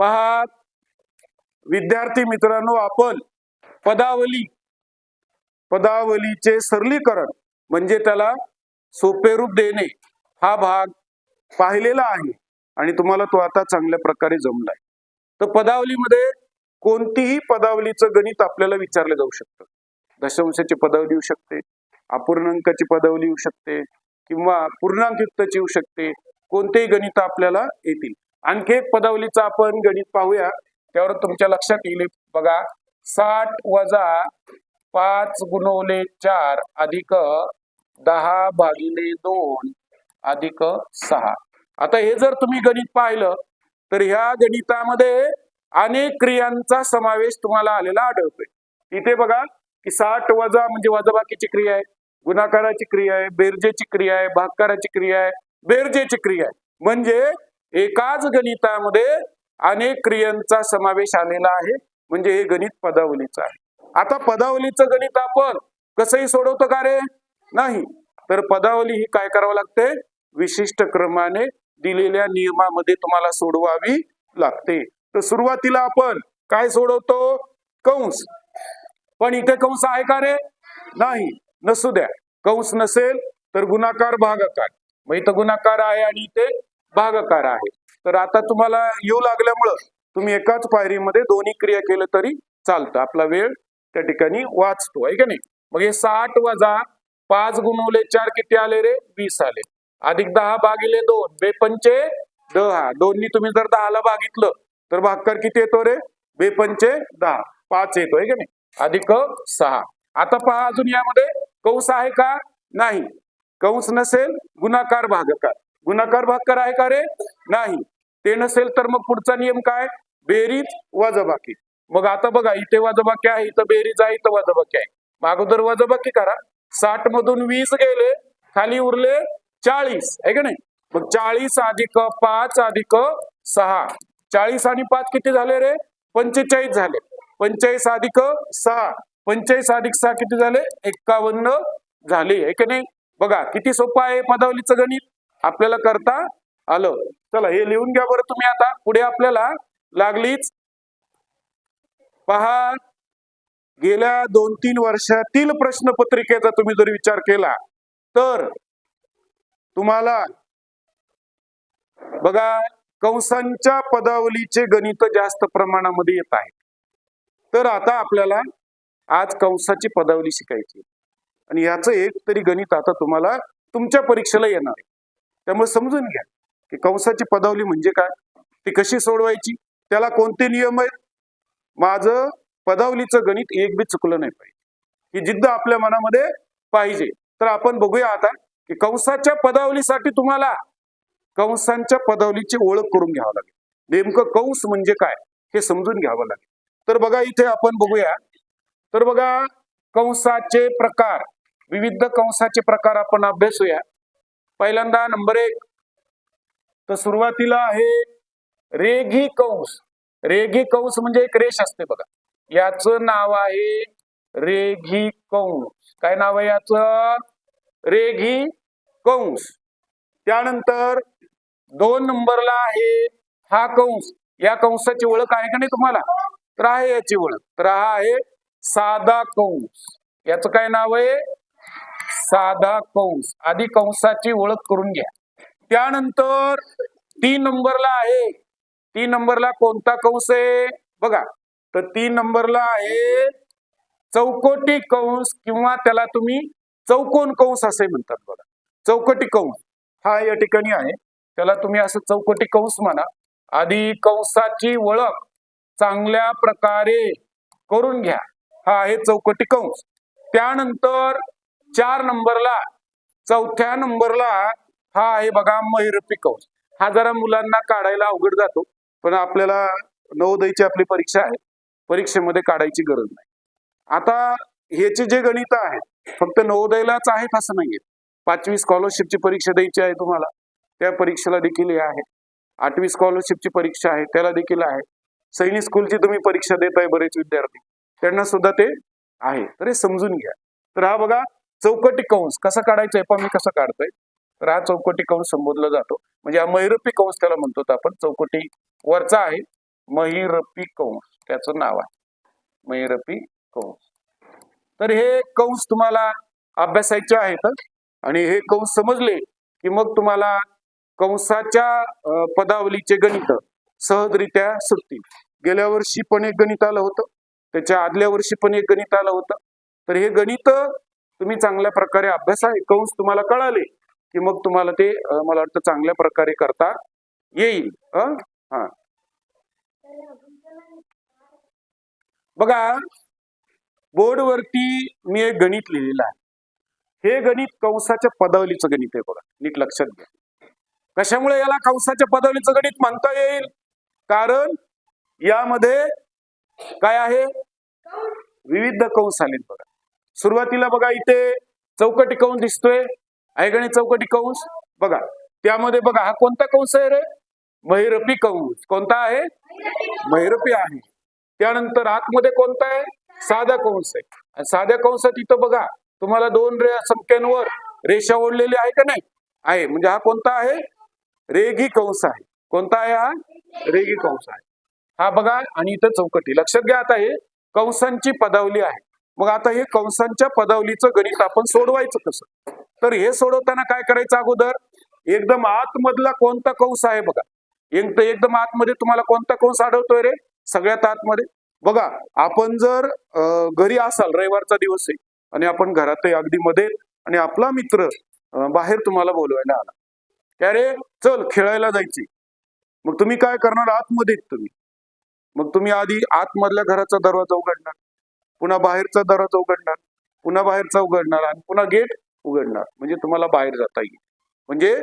पहा विद्यार्थी मित्रांनो आपण पदावली पदावलीचे सरलीकरण म्हणजे त्याला सोपे रूप देणे हा भाग पाहिलेला आहे. आणि तुम्हाला तो आता चांगल्या प्रकारे जमलाय. तर पदावलीमध्ये कोणतीही पदावलीचं गणित आपल्याला विचारलं जाऊ शकतं. दशांशाची पदावली येऊ शकते अपूर्णांकाची पदावली येऊ शकते किंवा पूर्णांकयुक्तची येऊ शकते. कोणतेही गणित आपल्याला येतील. आणखी एक पदावलीचा आपण गणित पाहूया. त्यावर तुमच्या लक्षात येईल. बघा साठ वजा पाच गुणवले चार अधिक दहा भागिले दोन अधिक सहा. आता हे जर तुम्ही गणित पाहिलं तर ह्या गणितामध्ये अनेक क्रियांचा समावेश तुम्हाला आलेला आढळतोय. इथे बघा की साठ वजा म्हणजे वजाबाकीची क्रिया आहे गुणाकाराची क्रिया आहे बेरजेची क्रिया आहे भागकाराची क्रिया आहे बेरजेची क्रिया आहे. म्हणजे एकाच गणितामध्ये अनेक क्रियांचा समावेश आलेला आहे. म्हणजे हे गणित पदावलीचं आहे. आता पदावलीचं गणित आपण कसंही सोडवतो का रे? नाही. तर पदावली ही काय करावं लागते? विशिष्ट क्रमाने दिलेल्या नियमामध्ये तुम्हाला सोडवावी लागते. तर सुरुवातीला आपण काय सोडवतो? कंस. पण इथे कंस आहे का रे? नाही. नसू द्या. कंस नसेल तर गुणाकार भागाकार. मग इथं गुणाकार आहे आणि इथे भागाकार आहे. तर आता तुम्हाला येऊ लागल्यामुळं तुम्ही एकाच पायरीमध्ये दोन्ही क्रिया केलं तरी चालतं. आपला वेळ त्या ठिकाणी वाचतो आहे का नाही? मग हे साठ वजा पाच गुणवले चार किती आले रे? वीस आले. अधिक दहा भागिले दोन बेपंचे दहा. दोन्ही तुम्ही जर दहाला भागितलं तर भागकार किती येतो रे? बेपंचे दहा. पाच येतो आहे का नाही? अधिक सहा. आता पहा अजून यामध्ये कंस आहे का? नाही. कंस नसेल गुणाकार भागकार. गुणाकार भागाकार आहे का रे? नाही. ते नसेल तर मग पुढचा नियम काय? बेरीज वजाबाकी. मग आता बघा इथे वजाबाकी आहे इथं बेरीज आहे इथं वजाबाकी आहे. अगोदर वजाबाकी करा. साठ मधून वीस गेले खाली उरले चाळीस. आहे का नाही? मग चाळीस अधिक पाच अधिक सहा. चाळीस आणि पाच किती झाले रे? पंचेचाळीस झाले. पंचेचाळीस अधिक सहा. पंचेचाळीस अधिक सहा किती झाले? एक्कावन्न झाले. आहे का नाही? बघा किती सोपं आहे पदावलीचं गणित. आपल्याला करता आलं. चला हे लिहून घ्या बरं तुम्ही आता. पुढे आपल्याला लागलीच. पहा गेल्या दोन तीन वर्षातील प्रश्नपत्रिकेचा तुम्ही जर विचार केला तर तुम्हाला बघा कंसांच्या पदावलीचे गणित जास्त प्रमाणामध्ये येत आहे. तर आता आपल्याला आज कंसाची पदावली शिकायची आणि याचं एक तरी गणित आता तुम्हाला तुमच्या परीक्षेला येणार आहे. त्यामुळे समजून घ्या की कंसाची पदावली म्हणजे काय? ती कशी सोडवायची? त्याला कोणते नियम आहेत? माझं पदावलीचं गणित एक बी चुकलं नाही पाहिजे. ही जिद्द आपल्या मनामध्ये पाहिजे. तर आपण बघूया आता की कंसाच्या पदावलीसाठी तुम्हाला कंसांच्या पदावलीची ओळख करून घ्यावं लागेल. नेमकं कंस म्हणजे काय हे समजून घ्यावं लागेल. तर बघा इथे आपण बघूया. तर बघा कंसाचे प्रकार विविध कंसाचे प्रकार आपण अभ्यासूया. पहिल्यांदा नंबर एक. तर सुरुवातीला आहे रेघी कंस. रेघी कंस म्हणजे एक रेष असते बघा. याचं नाव आहे रेघी कंस. काय नाव आहे याचं? रेघी कंस. त्यानंतर दोन नंबरला आहे हा कंस. या कंसाची ओळख आहे का नाही तुम्हाला? तर आहे याची ओळख. तर हा आहे साधा कंस. याचं काय नाव आहे? साधा कंस आधी कंसाची ओळख करून घ्या. त्यानंतर तीन नंबरला आहे. तीन नंबरला कोणता कंस आहे? बघा. तर तीन नंबरला आहे चौकोटी कंस किंवा त्याला तुम्ही चौकोन कंस असे म्हणतात बघा. चौकटी कंस. हा या ठिकाणी आहे. त्याला तुम्ही असं चौकटी कंस म्हणा. आधी कंसाची ओळख चांगल्या प्रकारे करून घ्या. हा आहे चौकटी कंस. त्यानंतर चार नंबरला चौथ्या नंबरला हा आहे बघा महिर पिकवस हा जरा मुलांना काढायला अवघड जातो पण आपल्याला नवोदयची आपली परीक्षा आहे. परीक्षेमध्ये काढायची गरज नाही. आता ह्याचे जे गणित आहेत फक्त नवोदयलाच आहेत असं नाहीये. पाचवी स्कॉलरशिपची परीक्षा द्यायची आहे तुम्हाला त्या परीक्षेला देखील हे आहे. आठवी स्कॉलरशिपची परीक्षा आहे त्याला देखील आहे. सैनिक स्कूलची तुम्ही परीक्षा देत आहे बरेच विद्यार्थी. त्यांना सुद्धा ते आहे. तर हे समजून घ्या. तर हा बघा चौकटी कंस कसा काढायचा आहे पण मी कसं काढतोय. तर हा चौकटी कंस संबोधला जातो. म्हणजे हा मैरपी कंस त्याला म्हणतो आपण. चौकटी वरचा आहे. महिरपी कंस. त्याचं नाव आहे. महिरपी कंस. तर हे कंस तुम्हाला अभ्यासायचे आहेत. आणि हे कंस समजले की मग तुम्हाला कंसाच्या पदावलीचे गणित सहजरित्या सुटतील. गेल्या वर्षी पण एक गणित आलं होतं. त्याच्या आदल्या वर्षी पण एक गणित आलं होतं. तर हे गणित तुम्ही चांगल्या प्रकारे अभ्यासा हे कंस तुम्हाला कळाले की मग तुम्हाला ते मला वाटतं चांगल्या प्रकारे करता येईल. अं? हा. बघा बोर्डवरती मी एक गणित लिहिलेलं आहे. हे गणित कंसाच्या पदावलीचं गणित आहे बघा नीट लक्षात घ्या. कशामुळे याला कंसाच्या पदावलीचं गणित म्हणता येईल? कारण यामध्ये काय आहे? विविध कंस आलेत बघा. सुरुवातीला बघा इथे चौकटी कंस दिसतोय. ऐकणी चौकटी कंस. बघा त्यामध्ये बघा हा कोणता कंस आहे रे? महिरपी कंस. कोणता आहे? महिरपी आहे. त्यानंतर आतमध्ये कोणता आहे? साधा कंस आहे. आणि साध्या कंसात इथं बघा तुम्हाला दोन रे संख्यांवर रेषा ओढलेली आहे का नाही? आहे. म्हणजे हा कोणता आहे? रेगी कंस आहे. कोणता आहे हा? रेगी कंस आहे. हा बघा आणि इथं चौकटी. लक्षात घ्या आता हे. कंसांची पदावली आहे. मग आता हे कंसांच्या पदावलीचं गणित आपण सोडवायचं कसं? तर हे सोडवताना काय करायचं अगोदर? एकदम आतमधला कोणता कंस आहे बघा. एक एकदम आतमध्ये तुम्हाला कोणता कंस आढळतोय रे? सगळ्यात आतमध्ये. बघा आपण जर घरी असाल रविवारचा दिवस आहे आणि आपण घरातही अगदी मध्ये आणि आपला मित्र बाहेर तुम्हाला बोलवायला आला. त्या अरे चल खेळायला जायची. मग तुम्ही काय करणार? आतमध्ये तुम्ही. मग तुम्ही आधी आतमधल्या घराचा दरवाजा उघडणार. पुन्हा बाहेरचा दरवाजा उघडणार पुन्हा बाहेरचा उघडणार आणि पुन्हा गेट उघडणार. म्हणजे तुम्हाला बाहेर जाता येईल. म्हणजे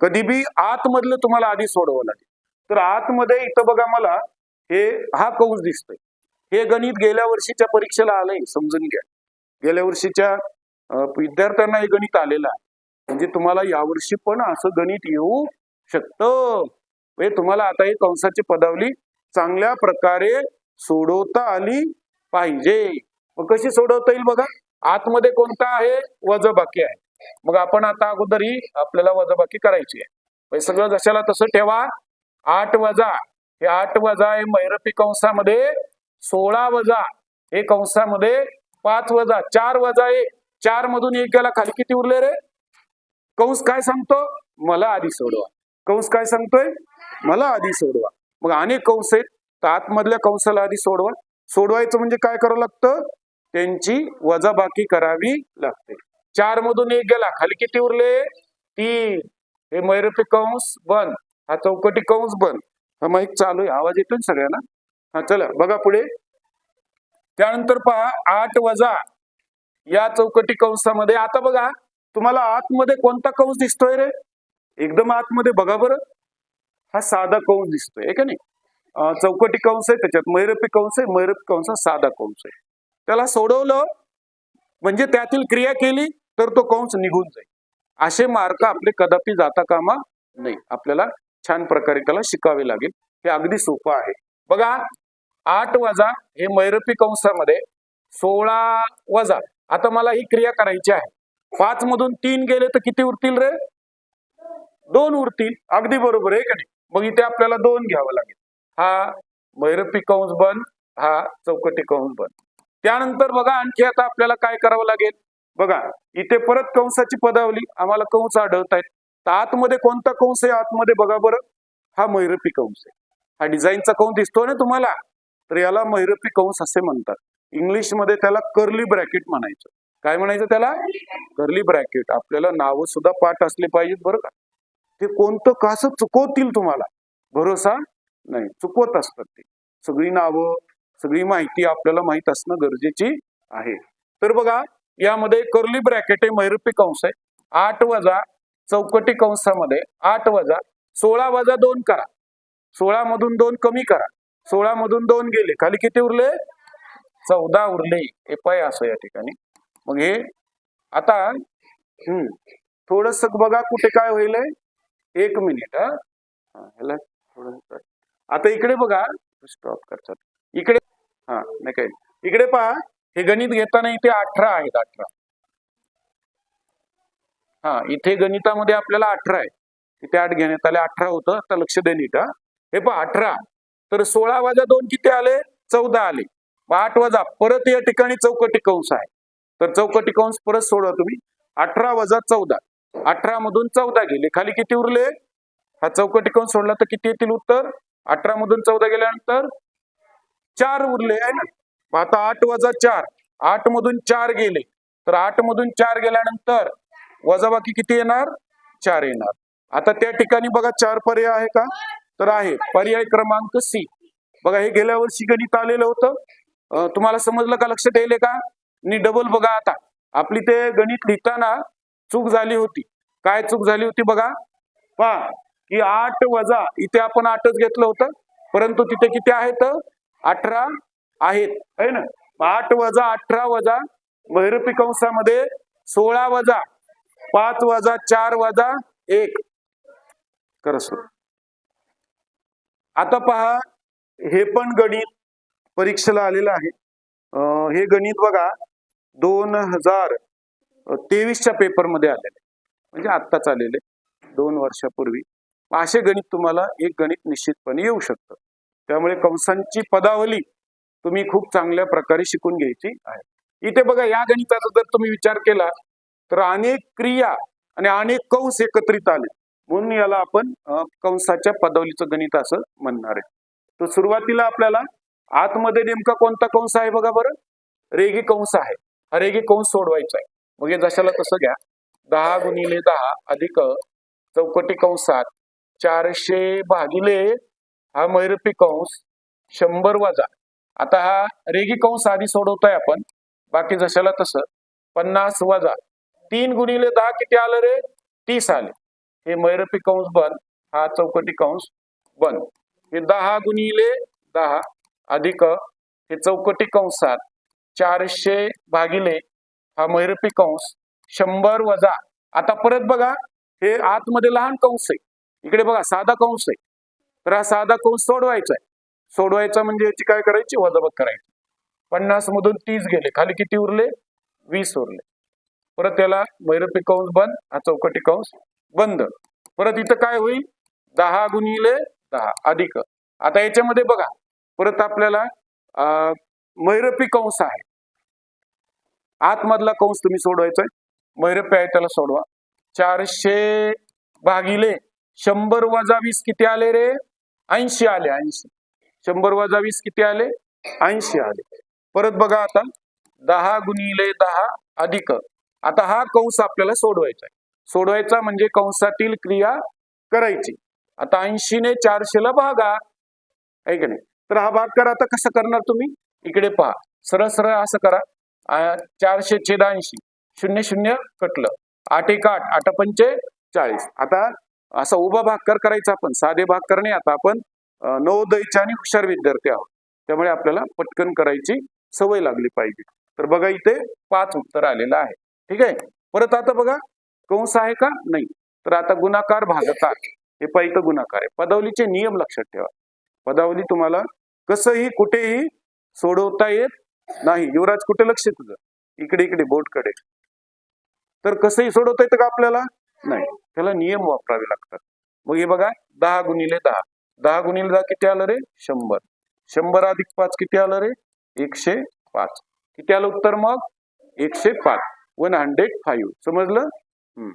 कधी बी आतमधलं तुम्हाला आधी सोडवं लागेल. तर आतमध्ये इथं बघा मला हे हा कौश दिसतोय. हे गणित गेल्या वर्षीच्या परीक्षेला आलंय समजून घ्या. गेल्या वर्षीच्या विद्यार्थ्यांना हे गणित आलेलं आहे. म्हणजे तुम्हाला यावर्षी पण असं गणित येऊ शकतं. म्हणजे तुम्हाला आता ही कंसाची पदावली चांगल्या प्रकारे सोडवता आली. पाहिजे. मग कशी सोडवता येईल बघा? आतमध्ये कोणता आहे? वजबाकी आहे. मग आपण आता अगोदर ही आपल्याला वजबाकी करायची आहे. सगळं जशाला तसं ठेवा. आठ वजा. हे आठ वजा हे मैरपी कंसामध्ये सोळा वजा. हे कंसामध्ये पाच वजा. चार वजा एक चार मधून एक गेला खाली किती उरले रे? कंस काय सांगतो? मला आधी सोडवा. कंस काय सांगतोय? मला आधी सोडवा. मग अनेक कंस आहेत. तर आतमधल्या कंसाला आधी सोडवा. सोडवायचं म्हणजे काय करावं लागतं? त्यांची वजाबाकी करावी लागते. चार मधून एक गेला. खाली किती उरले? तीन. हे मैरपी कंस बंद हा चौकटी कंस बंद हा माईक चालू आहे. आवाज येतो ना सगळ्यांना? हा चला. बघा पुढे. त्यानंतर पहा आठ वजा या चौकटी कंसामध्ये. आता बघा तुम्हाला आतमध्ये कोणता कंस दिसतोय रे? एकदम आतमध्ये बघा बरं. हा साधा कंस दिसतोय का नाही? चौकटी कंस आहे त्याच्यात मैरपी कंस आहे मैरपी कंस साधा कंस आहे. त्याला सोडवलं म्हणजे त्यातील क्रिया केली तर तो कंस निघून जाईल. असे मार्क आपले कदापि जाता कामा नाही आपल्याला छान प्रकारे त्याला शिकावे लागेल. हे अगदी सोपं आहे. बघा आठ वजा हे मैरपी कंसामध्ये सोळा वजा. आता मला ही क्रिया करायची आहे. पाच मधून तीन गेले तर किती उरतील रे? दोन उरतील. अगदी बरोबर आहे का नाही? मग इथे आपल्याला दोन घ्यावं लागेल. हा मैरपी कंस बन हा चौकटी कंस बन. त्यानंतर बघा आणखी आता आपल्याला काय करावं लागेल? बघा इथे परत कंसाची पदावली आम्हाला कंस आढळत आहेत. तर आतमध्ये कोणता कंस आहे? आतमध्ये बघा बरं. हा मैरपी कंस आहे. हा डिझाईनचा कंस दिसतो ना तुम्हाला? तर याला मैरपी कंस असे म्हणतात. इंग्लिशमध्ये त्याला कर्ली ब्रॅकेट म्हणायचं. काय म्हणायचं त्याला? कर्ली ब्रॅकेट आपल्याला नावं सुद्धा पाठ असले पाहिजेत बरं का. ते कोणतं कसं चुकवतील तुम्हाला? भरोसा? नाही चुकवत असतात ते. सगळी नावं सगळी माहिती आपल्याला माहीत असणं गरजेची आहे. तर बघा यामध्ये कर्ली ब्रॅकेट आहे मैरपी कंस आहे. आठ वजा चौकटी कंसामध्ये आठ वजा सोळा वजा दोन करा. सोळा मधून दोन कमी करा. सोळा मधून दोन गेले. खाली किती उरले? चौदा उरले. हे पाय असं या ठिकाणी. मग हे आता हम्म थोडस बघा कुठे काय होईल एक मिनिट हा. हा, ह्याला थोडं आता इकडे बघा. स्टॉप करतात. इकडे हा नाही काय इकडे पहा. हे गणित घेताना इथे अठरा आहेत अठरा. हा इथे गणितामध्ये आपल्याला अठरा आहे. इथे आठ घेण्यात आले अठरा होतं. आता लक्ष दे नीट हे. पहा अठरा. तर सोळा वाजा दोन किती आले? चौदा आले. आठ वाजा परत या ठिकाणी चौकटी कंस आहे. तर चौकटी कंस परत सोडवा तुम्ही. अठरा वजा चौदा. अठरा मधून चौदा गेले. खाली किती उरले? हा चौकटी कंस सोडला तर किती येतील उत्तर? अठरा मधून चौदा गेल्यानंतर चार उरले आहे ना? आता आठ वजा चार आठ मधून चार गेले. तर आठ मधून चार गेल्यानंतर वजाबाकी किती येणार? चार येणार. आता त्या ठिकाणी बघा चार पर्याय आहे का? तर आहे. पर्याय क्रमांक सी बघा हे गेल्या वर्षी गणित आलेलं होतं. तुम्हाला समजलं का? लक्षात येईल का? आणि डबल बघा आता. आपली ते गणित लिहिताना चूक झाली होती. काय चूक झाली होती बघा? पहा. की आठ वजा इथे आपण आठच घेतलं होतं परंतु तिथे किती आहेत? अठरा आहेत है ना? आठ वजा अठरा वजा भैरपी कंसामध्ये सोळा वजा पाच वजा चार वजा एक. कर आता पहा हे पण गणित परीक्षेला आलेलं आहे. हे गणित बघा दोन हजार तेवीसच्या पेपरमध्ये आलेले म्हणजे आत्ताच आलेले दोन वर्षापूर्वी. असे गणित तुम्हाला एक गणित निश्चितपणे येऊ शकतं. त्यामुळे कंसांची पदावली तुम्ही खूप चांगल्या प्रकारे शिकून घ्यायची आहे. इथे बघा या गणिताचा जर तुम्ही विचार केला तर अनेक क्रिया आणि अनेक कंस एकत्रित आले. म्हणून याला आपण कंसाच्या पदावलीचं गणित असं म्हणणार आहे. तर सुरुवातीला आपल्याला आतमध्ये नेमका कोणता कंस आहे बघा बरं? रेगी कंस आहे. हा रेगी कंस सोडवायचा आहे. मग हे जशाला तसं घ्या. दहा गुणिले दहा अधिक चौकटी कंसात चारशे भागिले हा मैरपी कंस शंभर वजा. आता हा रेगी कंस आधी सोडवतोय आपण. बाकी जशाला तसं. पन्नास वजा. तीन गुणिले दहा किती आलं रे? तीस आले. हे मैरपी कंस बन. हा चौकटी कंस बन. हे दहा गुणिले दहा अधिक हे चौकटी कंसात चारशे भागिले हा मैरपी कंस शंभर वजा. आता परत बघा. हे आतमध्ये लहान कंस आहे. इकडे बघा साधा कंस आहे. तर हा साधा कंस सोडवायचा आहे. सोडवायचा म्हणजे याची काय करायची? वजाबात करायची. पन्नास मधून तीस गेले. खाली किती उरले? वीस उरले. परत त्याला मैरपी कंस बंद हा चौकटी कंस बंद. परत इथं काय होईल? दहा गुणिले दहा अधिक. आता याच्यामध्ये बघा परत आपल्याला मैरपी कंस आहे. आतमधला कंस तुम्ही सोडवायचा आहे. मैरपी आहे त्याला सोडवा. चारशे भागिले शंभर वजा वीस किती आले रे? ऐंशी आले ऐंशी. शंभर वजा वीस किती आले? ऐंशी आले. परत बघा आता दहा गुणिले दहा अधिक. आता हा कंस आपल्याला सोडवायचा आहे. सोडवायचा म्हणजे कंसातील क्रिया करायची. आता ऐंशीने चारशेला भागा. आहे की नाही? तर हा भाग करा. आता कसं करणार तुम्ही? इकडे पहा. सरळ सरळ असं करा. चारशे छेद ऐंशी. शून्य शून्य कटलं. आठ एक आठ. आठ पंचे चाळीस. आता असा उभा भागकार करायचा आपण साधे भागकार नाही आता आपण नवोदयचे आणि हुशार विद्यार्थी आहोत. त्यामुळे आपल्याला पटकन करायची सवय लागली पाहिजे. तर बघा इथे पाच उत्तर आलेलं आहे. ठीक आहे? परत आता बघा कंस आहे का? नाही. तर आता गुणाकार भागकार हे पहिलं गुणाकार आहे. पदावलीचे नियम लक्षात ठेवा. पदावली तुम्हाला कसंही कुठेही सोडवता येत नाही. युवराज कुठे लक्ष तुझं? इकडे इकडे बोर्डकडे तर कसंही सोडवता येतं का आपल्याला? नाही त्याला नियम वापरावे लागतात. मग हे बघा दहा गुणिले दहा. दहा गुणिले दहा किती आलं रे? शंभर. शंभर अधिक पाच किती आलं रे? एकशे पाच. किती आलं उत्तर मग? एकशे पाच. One hundred five. समजलं? हम्म.